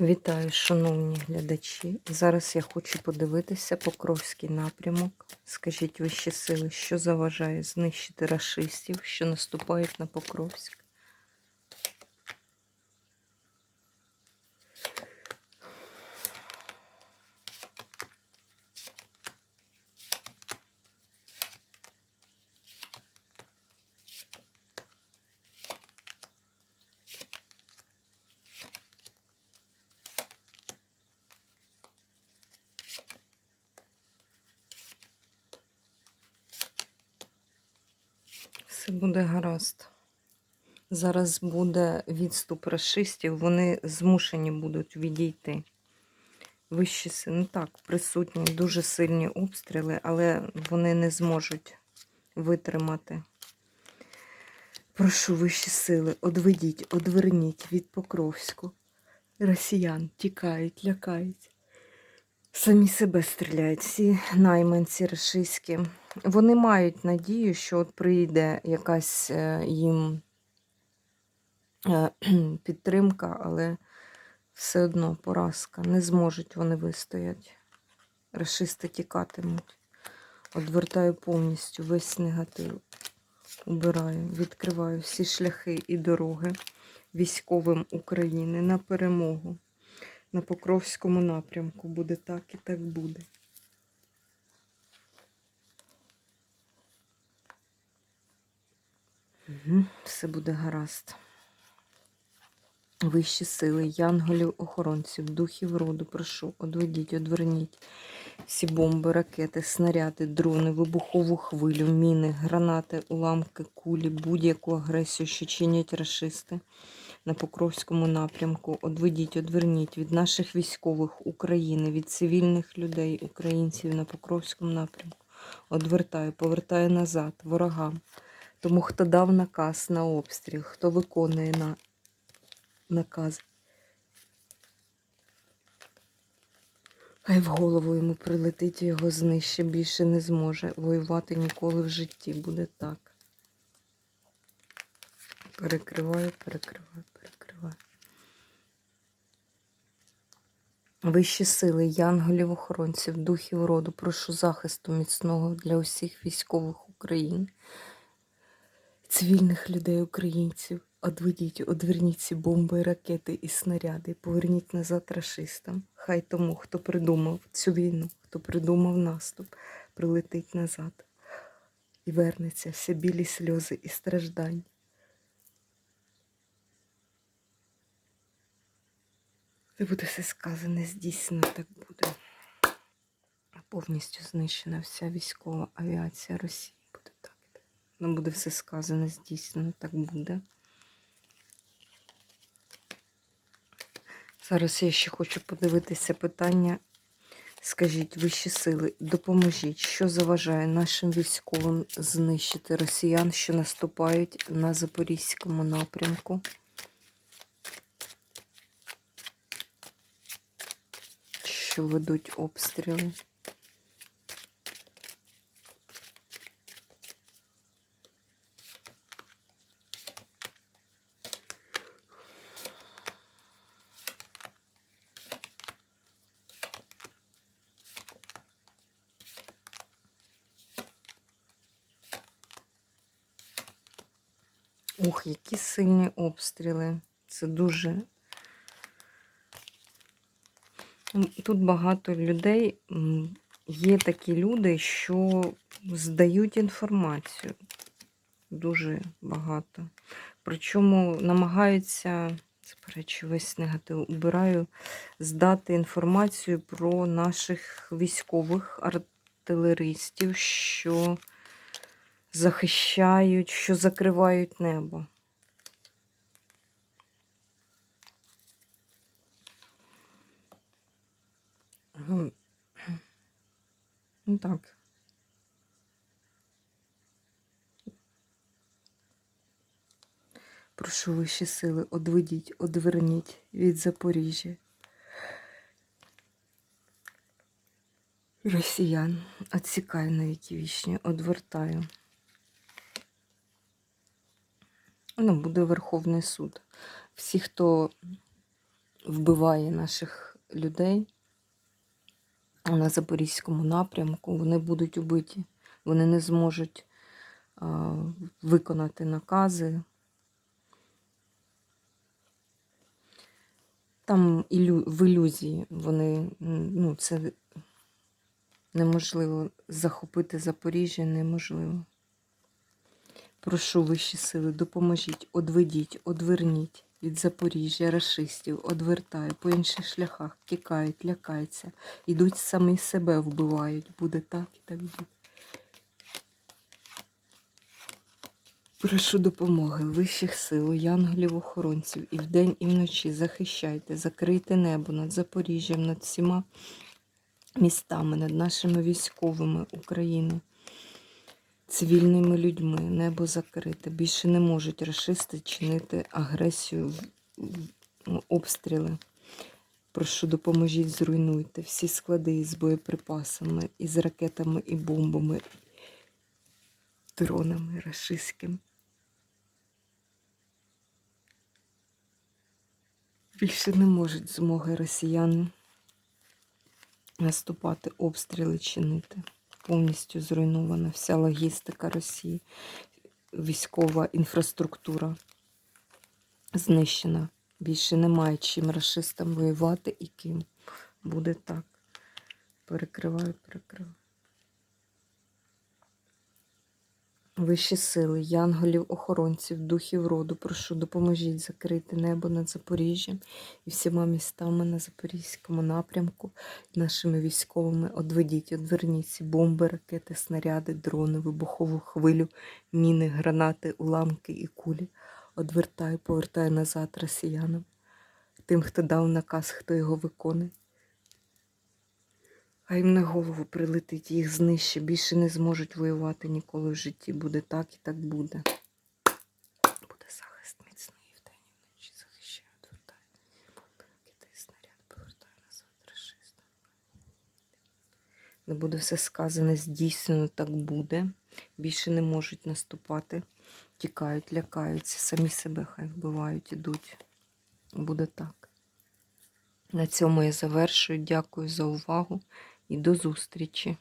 Вітаю, шановні глядачі. Зараз я хочу подивитися Покровський напрямок. Скажіть вищі сили, що заважає знищити рашистів, що наступають на Покровськ? Все буде гаразд. Зараз буде відступ расистів, вони змушені будуть відійти. Вищі сили, ну так, присутні дуже сильні обстріли, але вони не зможуть витримати. Прошу вищі сили, одведіть, одверніть від Покровську. Росіян тікають, лякають. Самі себе стріляють, всі найманці рашистські. Вони мають надію, що от прийде якась е, їм е, підтримка, але все одно поразка. Не зможуть вони вистояти. Рашисти тікатимуть. Одвертаю повністю весь негатив. Убираю, відкриваю всі шляхи і дороги військовим України на перемогу. На Покровському напрямку буде так і так буде. Все буде гаразд. Вищі сили, янголів, охоронців, духів роду, прошу, одведіть, одверніть всі бомби, ракети, снаряди, дрони, вибухову хвилю, міни, гранати, уламки, кулі, будь-яку агресію, що чинять рашисти на Покровському напрямку. Одведіть, одверніть від наших військових України, від цивільних людей, українців на Покровському напрямку. Одвертаю, повертаю назад, ворогам. Тому хто дав наказ на обстріл, хто виконує на наказ. Хай в голову йому прилетить його знищить, більше не зможе воювати ніколи в житті. Буде так. Перекриваю, перекриваю, перекриваю. Вищі сили, янголів, охоронців, духів роду, прошу захисту міцного для усіх військових України, цивільних людей, українців. Одведіть, одверніть ці бомби, ракети і снаряди, поверніть назад рашистам. Хай тому, хто придумав цю війну, хто придумав наступ, прилетить назад і вернеться всі білі сльози і страждання. Це буде все сказане, здійснено так буде. Повністю знищена вся військова авіація Росії. Буде так. Ну, буде все сказане, здійснено, так буде. Зараз я ще хочу подивитися питання. Скажіть, вищі сили, допоможіть, що заважає нашим військовим знищити росіян, що наступають на Запорізькому напрямку? Що ведуть обстріли? Ух, які сильні обстріли. Це дуже. Тут багато людей. Є такі люди, що здають інформацію. Дуже багато. Причому намагаються, заперечу, весь негатив убираю, здати інформацію про наших військових артилеристів, що захищають, що закривають небо. Так. Прошу вищі сили, одведіть, одверніть від Запоріжжя. Росіян, отсікаю на віки вічні, одвертаю. Ну, буде Верховний суд. Всі, хто вбиває наших людей на Запорізькому напрямку. Вони будуть убиті. Вони не зможуть а, виконати накази. Там ілю... в ілюзії вони, ну, це неможливо захопити Запоріжжя, неможливо. Прошу вищі сили, допоможіть, одведіть, одверніть від Запоріжжя, рашистів, одвертає, по інших шляхах тікають, лякаються, ідуть самі себе вбивають. Буде так і так буде. Прошу допомоги вищих сил, янголів-охоронців і вдень, і вночі захищайте, закрийте небо над Запоріжжям, над всіма містами, над нашими військовими України, цивільними людьми. Небо закрите. Більше не можуть рашисти чинити агресію, обстріли. Прошу, допоможіть, зруйнуйте всі склади із боєприпасами, із ракетами і бомбами, дронами рашистськими. Більше не можуть змоги росіян наступати, обстріли чинити. Повністю зруйнована вся логістика Росії, військова інфраструктура знищена. Більше немає чим расистам воювати і ким. Буде так. Перекриваю, перекриваю. Вищі сили, янголів, охоронців, духів роду, прошу, допоможіть закрити небо над Запоріжжям і всіма містами на Запорізькому напрямку, нашими військовими. Одведіть, одверніть ці бомби, ракети, снаряди, дрони, вибухову хвилю, міни, гранати, уламки і кулі. Одвертай, повертай назад росіянам, тим, хто дав наказ, хто його виконує. А їм на голову прилетить, їх знищить, більше не зможуть воювати ніколи в житті. Буде так і так буде. Буде захист міцний вдень і вночі захищає, відвертає. Кидай снаряд, повертає назад рашиста. Не буде все сказане, здійснено так буде. Більше не можуть наступати, тікають, лякаються, самі себе хай вбивають, ідуть. Буде так. На цьому я завершую. Дякую за увагу і до зустрічі!